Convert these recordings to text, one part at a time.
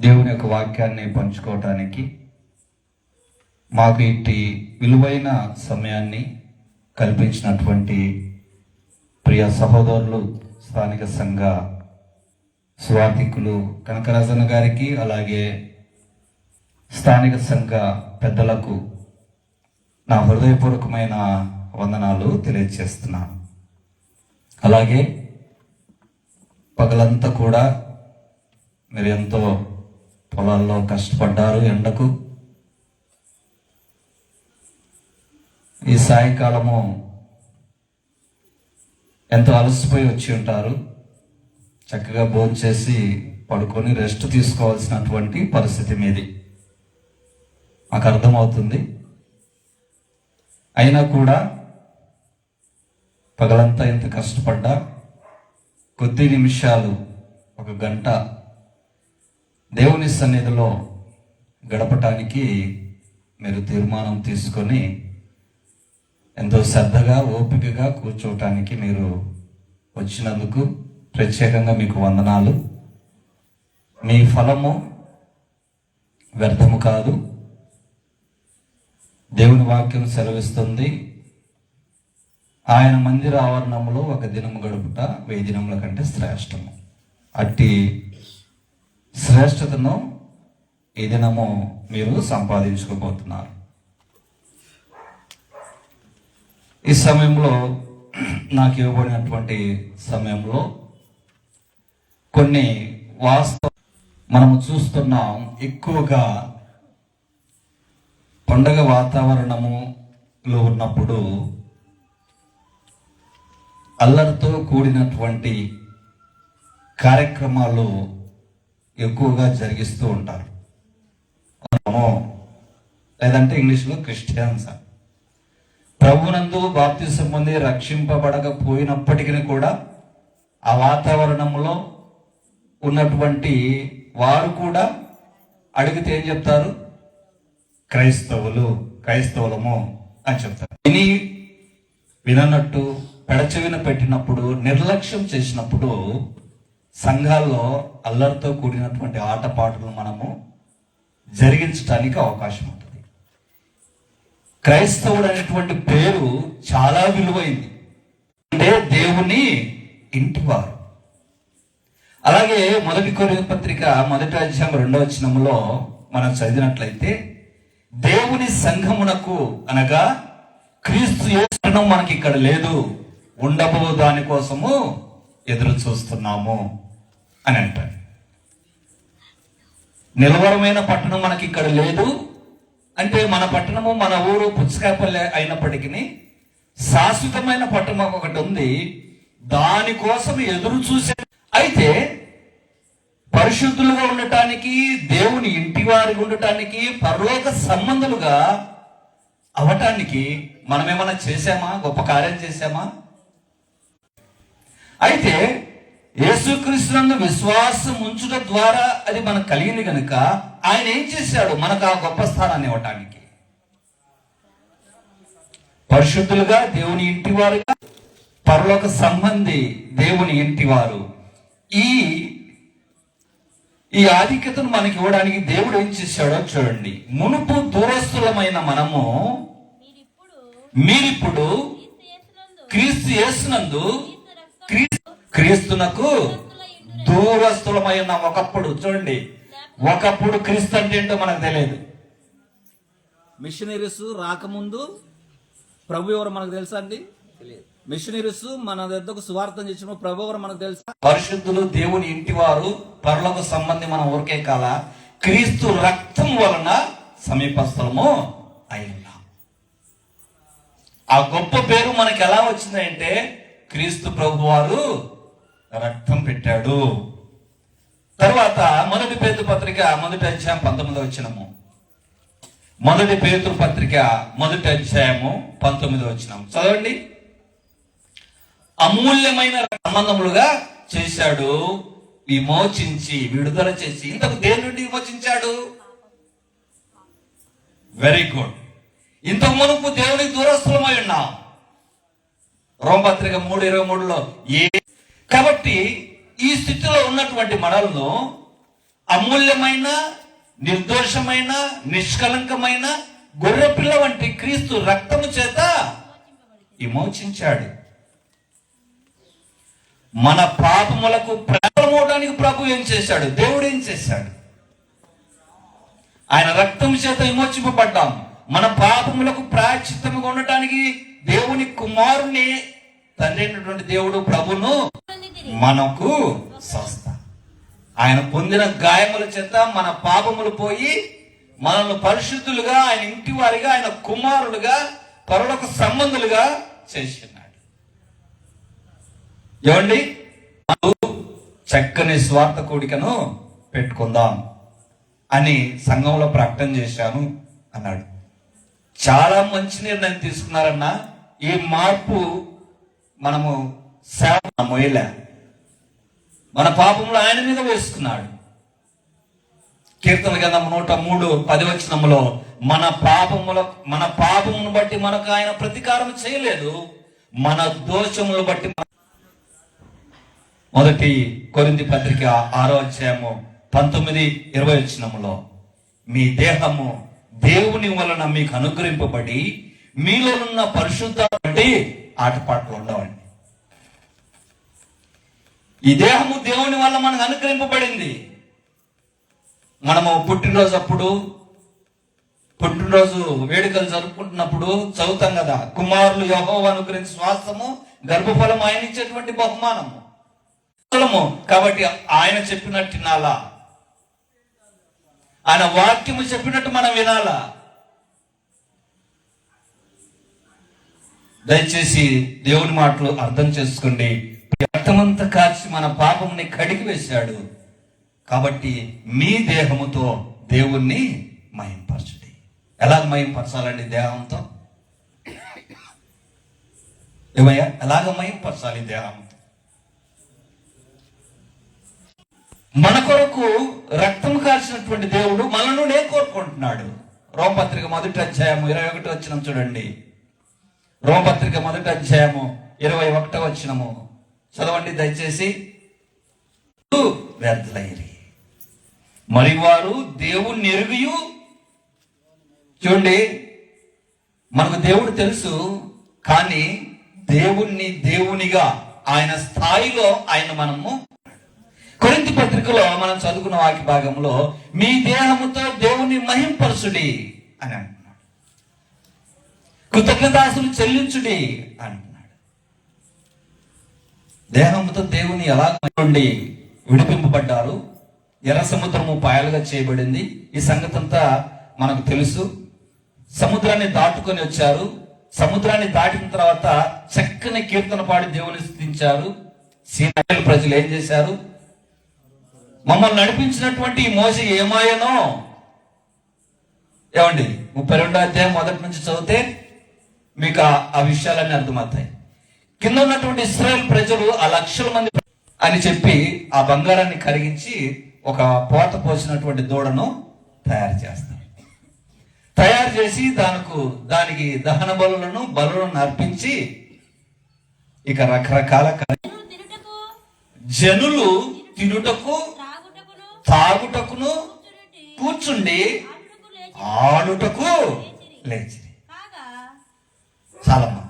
దేవుని యొక్క వాక్యాన్ని పంచుకోవటానికి మాకు ఇట్టి విలువైన సమయాన్ని కల్పించినటువంటి ప్రియ సహోదరులు స్థానిక సంఘ స్వాతికులు కనకరాజన్న గారికి అలాగే స్థానిక సంఘ పెద్దలకు నా హృదయపూర్వకమైన వందనాలు తెలియజేస్తున్నాను అలాగే పగలంతా కూడా మీరు ఎంతో పొలాల్లో కష్టపడ్డారు ఎండకు. ఈ సాయంకాలము ఎంతో అలసిపోయి వచ్చి ఉంటారు. చక్కగా భోంచేసి పడుకొని రెస్ట్ తీసుకోవాల్సినటువంటి పరిస్థితి మీది. మాకు అర్థమవుతుంది. అయినా కూడా పగలంతా ఇంత కష్టపడ్డా కొద్ది నిమిషాలు ఒక గంట దేవుని సన్నిధిలో గడపటానికి మీరు తీర్మానం తీసుకొని ఎంతో శ్రద్ధగా ఓపికగా కూర్చోవటానికి మీరు వచ్చినందుకు ప్రత్యేకంగా మీకు వందనాలు. మీ ఫలము వ్యర్థము కాదు. దేవుని వాక్యం సెలవిస్తుంది. ఆయన మందిర ఆవరణంలో ఒక దినము గడుపుట వెయ్యి దినముల కంటే శ్రేష్టము. అట్టి శ్రేష్టతను ఈ దినము మీరు సంపాదించుకోబోతున్నారు. ఈ సమయంలో నాకు ఇవ్వబడినటువంటి సమయంలో కొన్ని వాస్తవ మనము చూస్తున్నాం. ఎక్కువగా పండగ వాతావరణములో ఉన్నప్పుడు అల్లరితో కూడినటువంటి కార్యక్రమాలు ఎక్కువగా జరిగిస్తూ ఉంటారు. మనము లేదంటే ఇంగ్లీష్లో క్రిస్టియన్స్. ప్రభునందు బాప్తిసం పొంది రక్షింపబడకపోయినప్పటికీ కూడా ఆ వాతావరణంలో ఉన్నటువంటి వారు కూడా అడిగితే ఏం చెప్తారు? క్రైస్తవులు క్రైస్తవులము అని చెప్తారు. విని విననట్టు పెడచెవిన పెట్టినప్పుడు నిర్లక్ష్యం చేసినప్పుడు సంఘాల్లో అల్లరితో కూడినటువంటి ఆటపాటలు మనము జరిగించడానికి అవకాశం ఉంటుంది. క్రైస్తవుడు అనేటువంటి పేరు చాలా విలువైంది. అంటే దేవుని ఇంటివారు. అలాగే మొదటి కొరింథీ పత్రిక మొదటి అధ్యాయం రెండవ వచనములో మనం చదివినట్లయితే దేవుని సంఘమునకు అనగా క్రీస్తు ఏ మనకి ఇక్కడ లేదు. ఉండబో దానికోసము ఎదురు చూస్తున్నాము అని అంటారు. నిలవరమైన పట్టణం మనకి ఇక్కడ లేదు. అంటే మన పట్టణము మన ఊరు పుచ్చకాపల్లె అయినప్పటికీ శాశ్వతమైన పట్టణం ఒకటి ఉంది. దానికోసం ఎదురు చూసే అయితే పరిశుద్ధులుగా ఉండటానికి దేవుని ఇంటి వారికి ఉండటానికి పరలోక సంబంధులుగా అవటానికి మనమేమైనా చేశామా? గొప్ప కార్యం చేశామా? అయితే యేసుక్రీస్తునందు విశ్వాసం ఉంచుట ద్వారా అది మనకు కలిగింది కనుక ఆయన ఏం చేశాడు? మనకు ఆ గొప్ప స్థానాన్ని ఇవ్వటానికి. పరిశుద్ధులుగా దేవుని ఇంటి వారుగా పరలోక సంబంధి దేవుని ఇంటి వారు ఈ ఈ ఆధిక్యతను మనకి ఇవ్వడానికి దేవుడు ఏం చేశాడో చూడండి. మునుపు దూరస్తులమైన మనము మీరిప్పుడు క్రీస్తు యేసునందు క్రీస్తునకు దూరస్తులమై ఉన్నాం ఒకప్పుడు చూడండి. ఒకప్పుడు క్రీస్తు అంటే ఏంటో మనకు తెలియదు. మిషనరీస్ రాకముందు ప్రభు ఎవరు మనకు తెలుసా అండి? మిషనరీస్ మన దగ్గరకు సువార్థం చేసిన ప్రభు ఎవరు మనకు తెలుసా? పరిశుద్ధులు దేవుని ఇంటి వారు పరలోక సంబంధి మన ఊరికే కాల క్రీస్తు రక్తం వలన సమీపస్థలము అయి ఉన్నాం. ఆ గొప్ప పేరు మనకి ఎలా వచ్చిందంటే క్రీస్తు ప్రభు వారు రక్తం పెట్టాడు. తర్వాత మొదటి పేతు పత్రిక మొదటి అధ్యాయం పంతొమ్మిది వచ్చినము మొదటి పేతు పత్రిక మొదటి అధ్యాయము పంతొమ్మిది వచ్చినాము చదవండి. అమూల్యమైన సంబంధములుగా చేశాడు విమోచించి విడుదల చేసి. ఇంతకు దేని నుండి విమోచించాడు? వెరీ గుడ్ ఇంత మునుపు దేవునికి దూరస్థులమై ఉన్నాం. రోమపత్రిక మూడు ఇరవై మూడులో ఏ కాబట్టి ఈ స్థితిలో ఉన్నటువంటి మనలను అమూల్యమైన నిర్దోషమైన నిష్కలంకమైన గొర్రెపిల్ల వంటి క్రీస్తు రక్తము చేత విమోచించాడు. మన పాపములకు ప్రారంభమవడానికి ప్రభు ఏం చేశాడు? దేవుడు ఏం చేశాడు? ఆయన రక్తం చేత విమోచింపబడ్డాం. మన పాపములకు ప్రాచిత్తముగా ఉండటానికి దేవుని కుమారుని తండ్రి అయినటువంటి దేవుడు ప్రభును మనకు స్వస్థ. ఆయన పొందిన గాయముల చేత మన పాపములు పోయి మనల్ని పరిశుద్ధులుగా ఆయన ఇంటి వారిగా ఆయన కుమారులుగా పరులకు సంబంధులుగా చేసినాడు. ఏమండి? చక్కని స్వార్థ కూడికను పెట్టుకుందాం అని సంఘంలో ప్రకటన చేశాను అన్నాడు. చాలా మంచి నిర్ణయం తీసుకున్నారన్న ఈ మార్పు మనము సేవ మొయ్యలే. మన పాపములు ఆయన మీద వేసుకున్నాడు కీర్తన గంధం నూట మూడు పదివచనంలో మన పాపముల మన పాపమును బట్టి మనకు ఆయన ప్రతీకారం చేయలేదు. మన దోషములు బట్టి మొదటి కొరింది పత్రిక ఆరో అధ్యాయము పంతొమ్మిది ఇరవై వచ్చినములో మీ దేహము దేవుని వలన మీకు అనుగ్రహింపబడి మీలో ఉన్న పరిశుద్ధ బట్టి ఆటపాటలు ఉండవండి. ఈ దేహము దేవుని వల్ల మనకు అనుగ్రహింపబడింది. మనము పుట్టినరోజు అప్పుడు పుట్టినరోజు వేడుకలు జరుపుకుంటున్నప్పుడు చదువుతాం కదా కుమారులు యహో అనుగ్రహించిన శ్వాసము గర్భఫలం ఆయన ఇచ్చేటువంటి బహుమానము. కాబట్టి ఆయన చెప్పినట్టు నాలా ఆయన వాక్యము చెప్పినట్టు మనం వినాలా? దయచేసి దేవుని మాటలు అర్థం చేసుకోండి. రక్తమంతా కాచి మన పాపముని కడిగి వేశాడు. కాబట్టి మీ దేహముతో దేవుణ్ణి మహింపరచుడి. ఎలా మయంపరచాలండి దేహంతో? ఏమయ్యా? ఎలాగ మయంపరచాలి దేహంతో? మన కొరకు రక్తం కాల్చినటువంటి దేవుడు మనను నే కోరుకుంటున్నాడు. రోమపత్రిక మొదటి అధ్యాయము ఇరవై ఒకటి వచ్చిన చూడండి. రోమపత్రిక మొదటి అధ్యాయము ఇరవై ఒకటో వచ్చినము చదవండి దయచేసి. వ్యర్థులైరి. మరి వారు దేవుణ్ణి ఎరుగియు చూడండి మనకు దేవుడు తెలుసు కానీ దేవుణ్ణి దేవునిగా ఆయన స్థాయిలో ఆయన మనము కొరింతి పత్రికలో మనం చదువుకున్న వాక్య భాగంలో మీ దేహముతో దేవుని మహింపరచుడి అని అంటున్నాడు. కృతజ్ఞతాసులు చెల్లించుడి అంటున్నాడు. దేహముతో దేవుని ఎలా నుండి విడిపింపబడ్డారు? ఎర్ర సముద్రము పాయలుగా చేయబడింది. ఈ సంగతి అంతా మనకు తెలుసు. సముద్రాన్ని దాటుకొని వచ్చారు. సముద్రాన్ని దాటిన తర్వాత చక్కని కీర్తన పాడి దేవుని స్థితించారు. సీనాయిల్ ప్రజలు ఏం చేశారు? మమ్మల్ని నడిపించినటువంటి ఈ మోస ఏమాయనో? ఏమండి ముప్పై రెండో అధ్యాయం మొదటి నుంచి చదివితే మీకు ఆ- విషయాలన్నీ అర్థమవుతాయి. కింద ఉన్నటువంటి ఇస్రాయల్ ప్రజలు ఆ లక్షల మంది అని చెప్పి ఆ బంగారాన్ని కరిగించి ఒక పోత పోసినటువంటి దూడను తయారు చేస్తారు. తయారు చేసి దానికి దానికి దహన బలులను బలులను అర్పించి ఇక రకరకాల జనులు తినుటకు తాగుటకును కూర్చుండి ఆడుటకు లేచి చాలమ్మా.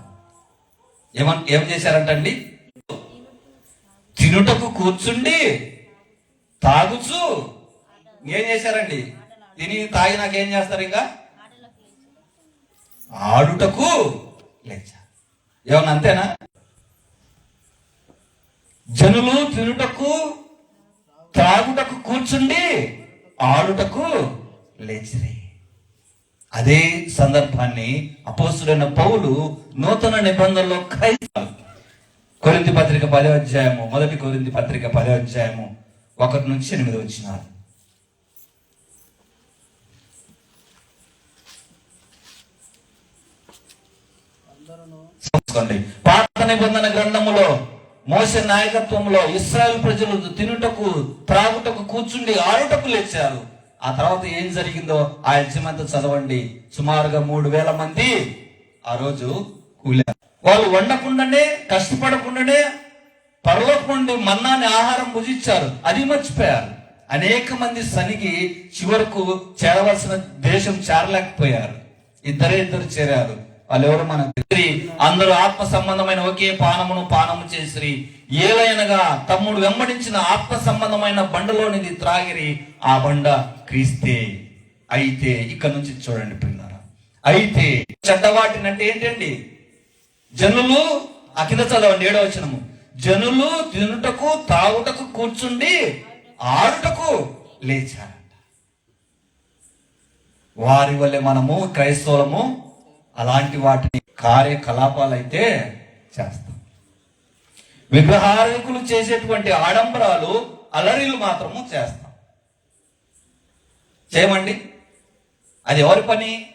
ఏమన్ ఏం చేశారంటండి? తినుటకు కూర్చుండి తాగుచు. ఏం చేశారండి? తిని తాగి నాకేం చేస్తారు ఇంకా? ఆడుటకు లేచా. ఏమన్నా అంతేనా? జనులు తినుటకు కూర్చుండి ఆడుటకు లేచిరి. అదే సందర్భాన్ని అపోసుడైన పౌలు నూతన నిబంధనలో క్రైస్తవ కొరింది పత్రిక పదే అధ్యాయము మొదటి కొరింది పత్రిక పదే అధ్యాయము ఒకటి నుంచి ఎనిమిది వచ్చినారు. పాత నిబంధన గ్రంథములో మోస నాయకత్వంలో ఇస్రాయల్ ప్రజలు తినుటకు త్రాగుటకు కూర్చుండి ఆడుటకు లేచారు. ఆ తర్వాత ఏం జరిగిందో ఆ యజ్ఞమంతా చదవండి. సుమారుగా మూడు వేల మంది ఆ రోజు కూలారు. వాళ్ళు వండకుండానే కష్టపడకుండానే పరలోకం నుండి మన్నాని ఆహారం భుజించారు. అది మర్చిపోయారు. అనేక మంది సనిగి చివరకు చేరవలసిన దేశం చేరలేకపోయారు. ఇద్దరే ఇద్దరు చేరారు. వాళ్ళెవరు మన అందరూ ఆత్మ సంబంధమైన ఒకే పానమును పానము చేసిరి. ఏలైనగా తమ్ముడు వెంబడించిన ఆత్మ సంబంధమైన బండలోనిది త్రాగిరి. ఆ బండ క్రీస్తే. అయితే ఇక్కడ నుంచి చూడండి పిల్లరా. అయితే చెడ్డవాటినంటే ఏంటండి? జనులు ఆ కింద చదవండి ఏడో వచ్చినము జనులు తినుటకు తాగుటకు కూర్చుండి ఆడుటకు లేచారంట. వారి వల్లే మనము క్రైస్తవులము అలాంటి వాటిని కార్యకలాపాలు అయితే చేస్తాం. విగ్రహారకులు చేసేటువంటి ఆడంబరాలు అలరిలు మాత్రము చేస్తాం. చేయమండి? అది ఎవరి పని?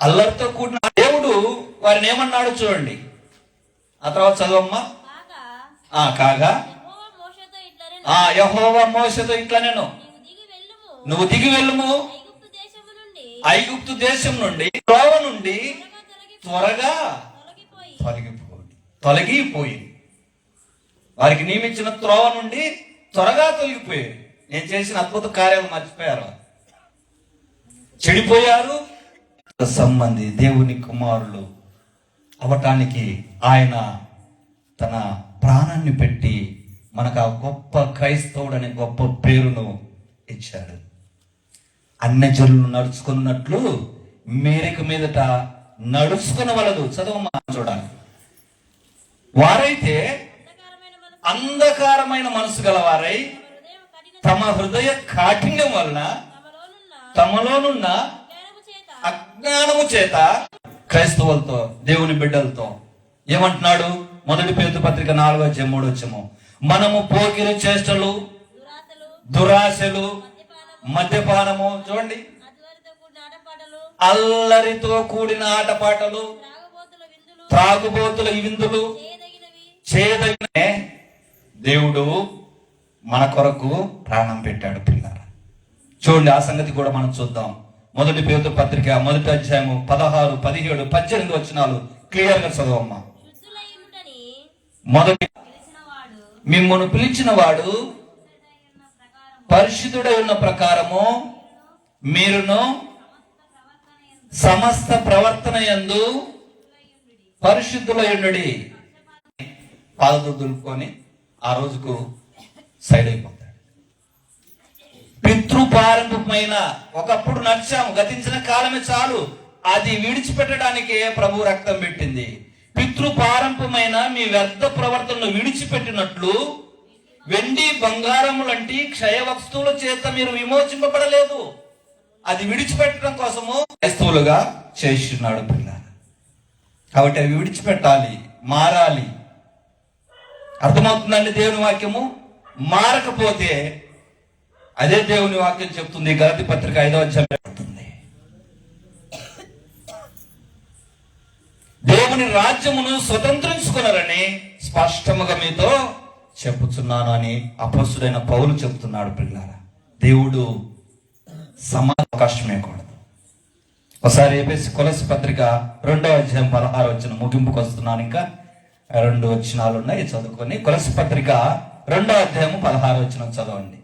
అల్లరితో కూడిన దేవుడు వారిని ఏమన్నాడు చూడండి. ఆ తర్వాత చదవమ్మా. కాగా? ఆ కాగా? ఆ యహోవా మోసతో ఇట్లా నేను నువ్వు దిగి వెళ్ళుము. ఐగుప్తు దేశం నుండి త్రోవ నుండి త్వరగా తొలగి త్వరగా తొలగిపోయి. తొలగిపోయి తొలగిపోయి వారికి నియమించిన త్రోవ నుండి త్వరగా తొలగిపోయి నేను చేసిన అద్భుత కార్యాలు మర్చిపోయారు. చెడిపోయారు. సంబంధి దేవుని కుమారులు అవటానికి ఆయన తన ప్రాణాన్ని పెట్టి మనకు ఆ గొప్ప క్రైస్తవుడు అనే గొప్ప పేరును ఇచ్చాడు. అన్యజనులు నడుచుకున్నట్లు మేరకు మీదట నడుచుకునవలదు. చదవమ్మా చూడాలి. వారైతే అంధకారమైన మనసు గలవారై తమ హృదయ కాఠిన్యం వలన తమలోనున్న అజ్ఞానము చేత క్రైస్తవులతో దేవుని బిడ్డలతో ఏమంటున్నాడు? మొదటి పేరు పత్రిక నాలుగో అధ్యాయం వచ్చము మనము పోకిరి చేష్టలు దురాశలు మద్యపానము చూడండి. అల్లరితో కూడిన ఆటపాటలు త్రాగబోతుల విందులు చేయదగిన దేవుడు మన కొరకు ప్రాణం పెట్టాడు పిల్లల చూడండి ఆ సంగతి కూడా మనం చూద్దాం. మొదటి పేరు పత్రిక మొదటి అధ్యాయము పదహారు పదిహేడు పద్దెనిమిది వచ్చినాలు క్లియర్గా చదవమ్మా మొదటి మిమ్మల్ని పిలిచిన వాడు పరిశుద్ధుడై ఉన్న ప్రకారము మీరును సమస్త ప్రవర్తన యందు పరిశుద్ధులయుండుడి పాదలు దులుపుకొని ఆ రోజుకు సైడ్ అయిపోతాడు. పితృపారంభమైన ఒకప్పుడు నడిచాము. గతించిన కాలమే చాలు. అది విడిచిపెట్టడానికే ప్రభు రక్తం పెట్టింది. పితృపారంభమైన మీ వ్యర్థ ప్రవర్తనను విడిచిపెట్టినట్లు వెండి బంగారము లాంటి క్షయ వస్తువుల చేత మీరు విమోచింపబడలేదు. అది విడిచిపెట్టడం కోసము క్రైస్తవులుగా చేస్తున్నాడు పిల్లలు కాబట్టి అవి విడిచిపెట్టాలి మారాలి. అర్థమవుతుందండి దేవుని వాక్యము? మారకపోతే అదే దేవుని వాక్యం చెప్తుంది గలతి పత్రిక ఐదో అధ్యాయం దేవుని రాజ్యమును స్వతంత్రించుకున్నారని స్పష్టముగా మీతో చెప్పుచున్నాను అని అపస్సుడైన పౌలు చెప్తున్నాడు పిల్లారా దేవుడు సమా అవకాశమే కూడదు ఒకసారి ఏపీఎస్ కొలసి పత్రిక రెండవ అధ్యాయం పదహారు వచ్చిన ముగింపుకు వస్తున్నాను ఇంకా. రెండు వచ్చినాలు ఉన్నాయి చదువుకొని. కొలసి పత్రిక రెండో అధ్యాయం పదహారు వచ్చిన చదవండి.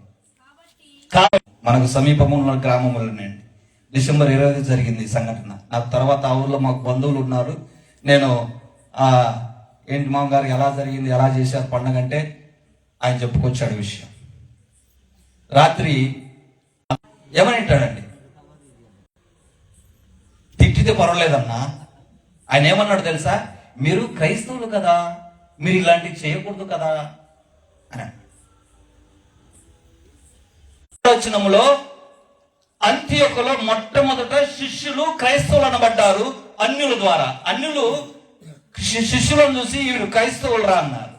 కాబట్టి మనకు సమీపంలో ఉన్న గ్రామములోనండి. డిసెంబర్ ఇరవై జరిగింది ఈ సంఘటన. నా తర్వాత ఆ ఊర్లో మాకు బంధువులు ఉన్నారు. నేను ఆ ఏంటి మామగారు ఎలా జరిగింది ఎలా చేశారు పండగ అంటే ఆయన చెప్పుకొచ్చాడు విషయం. రాత్రి ఏమని అంటాడండి తిట్టితే పర్వాలేదన్నా? ఆయన ఏమన్నాడు తెలుసా? మీరు క్రైస్తవులు కదా మీరు ఇలాంటివి చేయకూడదు కదా అని వచనములో అంత్యకులో మొట్టమొదట శిష్యులు క్రైస్తవులు అనబడ్డారు అన్యుల ద్వారా. అన్యులు శిష్యులను చూసి వీరు క్రైస్తవులు రా అన్నారు.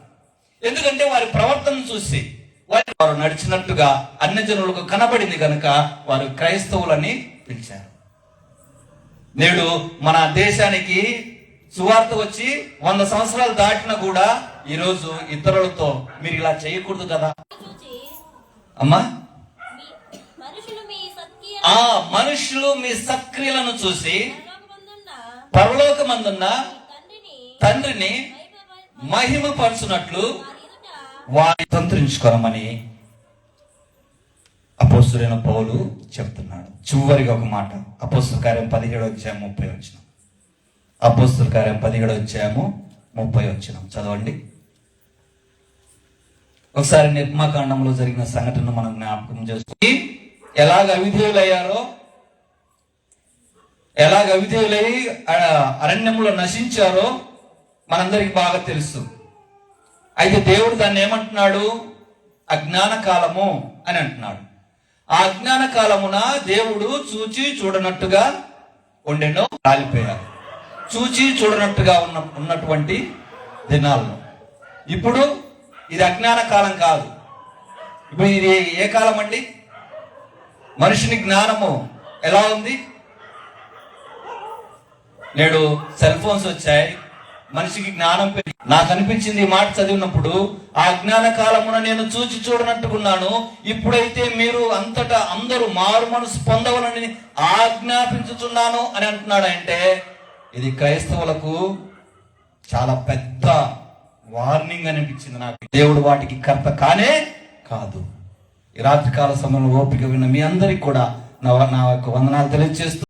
ఎందుకంటే వారి ప్రవర్తన చూసి వారి వారు నడిచినట్టుగా అన్ని జనులకు కనబడింది కనుక వారు క్రైస్తవులని పిలిచారు. నేడు మన దేశానికి సువార్త వచ్చి వంద సంవత్సరాలు దాటినా కూడా ఈరోజు ఇతరులతో మీరు ఇలా చేయకూడదు కదా? అమ్మా? ఆ మనుషులు మీ సక్రియలను చూసి పరలోకమందున్న. తండ్రిని తండ్రిని మహిమ మహిమపరచునట్లు వారిని తంత్రించుకోరమని అపోస్తులైన అపోస్తుడైన పౌలు చెప్తున్నాడు. చివరిగా ఒక మాట. అపోస్తుల కార్యం పదిహేడు వచ్చాము ముప్పై వచ్చిన. అపోస్తుల కార్యం పదిహేడు వచ్చాము ముప్పై వచ్చిన. చదవండి. ఒకసారి నిర్మాకాండంలో జరిగిన సంఘటన మనం జ్ఞాపకం చేసుకుని ఎలాగ అవిధేయులయ్యారో ఎలాగ అవిధేయులై ఆ, అరణ్యంలో నశించారో మనందరికి బాగా తెలుసు. అయితే దేవుడు దాన్ని ఏమంటున్నాడు? అజ్ఞాన కాలము అని అంటున్నాడు. ఆ అజ్ఞాన కాలమున దేవుడు చూచి చూడనట్టుగా ఉండెనో రాలిపోయారు. చూచి చూడనట్టుగా ఉన్న ఉన్నటువంటి దినాల్లో ఇప్పుడు ఇది అజ్ఞాన కాలం కాదు. ఇప్పుడు ఇది ఏ కాలం అండి? మనిషిని జ్ఞానము ఎలా ఉంది? నేడు సెల్ ఫోన్స్ వచ్చాయి. మనిషికి జ్ఞానం పెరిగి నాకు అనిపించింది ఈ మాట చదివినప్పుడు ఆ జ్ఞాన కాలమున నేను చూచి చూడనట్టుకున్నాను. ఇప్పుడైతే మీరు అంతటా అందరూ మారు మనసు పొందవలని ఆజ్ఞాపించుతున్నాను అని అంటున్నాడంటే ఇది క్రైస్తవులకు చాలా పెద్ద వార్నింగ్ అనిపించింది నాకు. దేవుడు వాటికి కర్త కానే కాదు. ఈ రాత్రికాల సమయంలో ఓపిక విన్న మీ అందరికి కూడా నా నా యొక్క వందనాలు తెలియజేస్తూ